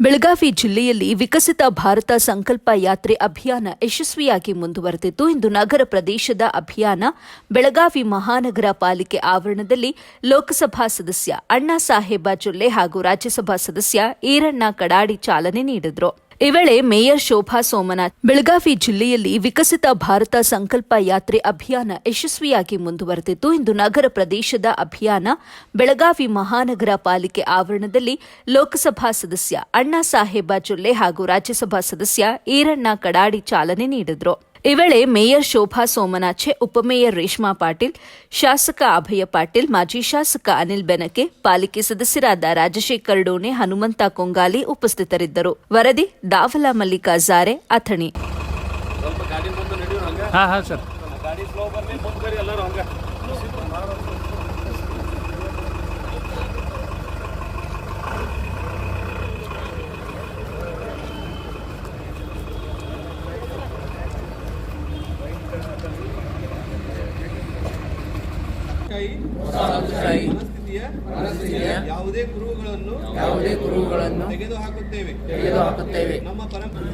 ಬೆಳಗಾವಿ ಜಿಲ್ಲೆಯಲ್ಲಿ ವಿಕಸಿತ ಭಾರತ ಸಂಕಲ್ಪ ಯಾತ್ರೆ ಅಭಿಯಾನ ಯಶಸ್ವಿಯಾಗಿ ಮುಂದುವರೆದಿದ್ದು, ಇಂದು ನಗರ ಪ್ರದೇಶದ ಅಭಿಯಾನ ಬೆಳಗಾವಿ ಮಹಾನಗರ ಪಾಲಿಕೆ ಆವರಣದಲ್ಲಿ ಲೋಕಸಭಾ ಸದಸ್ಯ ಅಣ್ಣಾ ಸಾಹೇಬ ಜೊಲ್ಲೆ ಹಾಗೂ ರಾಜ್ಯಸಭಾ ಸದಸ್ಯ ಈರಣ್ಣ ಕಡಾಡಿ ಚಾಲನೆ ನೀಡಿದರು. ಈ ವೇಳೆ ಮೇಯರ್ ಶೋಭಾ ಸೋಮನಾಥ್, ಬೆಳಗಾವಿ ಜಿಲ್ಲೆಯಲ್ಲಿ ವಿಕಸಿತ ಭಾರತ ಸಂಕಲ್ಪ ಯಾತ್ರೆ ಅಭಿಯಾನ ಯಶಸ್ವಿಯಾಗಿ ಮುಂದುವರೆದಿದ್ದು, ಇಂದು ನಗರ ಪ್ರದೇಶದ ಅಭಿಯಾನ ಬೆಳಗಾವಿ ಮಹಾನಗರ ಪಾಲಿಕೆ ಆವರಣದಲ್ಲಿ ಲೋಕಸಭಾ ಸದಸ್ಯ ಅಣ್ಣಾ ಸಾಹೇಬ ಜೊಲ್ಲೆ ಹಾಗೂ ರಾಜ್ಯಸಭಾ ಸದಸ್ಯ ಈರಣ್ಣ ಕಡಾಡಿ ಚಾಲನೆ ನೀಡಿದರು. ಈ ವೇಳೆ ಮೇಯರ್ ಶೋಭಾ ಸೋಮನಾಚೆ ಉಪಮೇಯರ್ ರೇಷ್ಮಾ ಪಾಟೀಲ್ ಶಾಸಕ ಅಭಯ ಪಾಟೀಲ್ ಮಾಜಿ ಶಾಸಕ ಅನಿಲ್ ಬೆನಕೆ ಪಾಲಿಕೆ ಸದಸ್ಯರಾದ ರಾಜಶೇಖರ್ ಡೋಣೆ ಹನುಮಂತ ಕೊಂಗಾಲಿ ಉಪಸ್ಥಿತರಿದ್ದರು. ವರದಿ ದಾವಲ ಮಲ್ಲಿಕಾಜಾರೆ ಅಥಣಿ. ಹಂಗ ಮನಸ್ಥಿತಿಯ ಯಾವುದೇ ಕುರುಹುಗಳನ್ನು ಯಾವುದೇ ಕುರುಹುಗಳನ್ನು ತೆಗೆದು ಹಾಕುತ್ತೇವೆ ನಮ್ಮ ಪರಂಪರೆ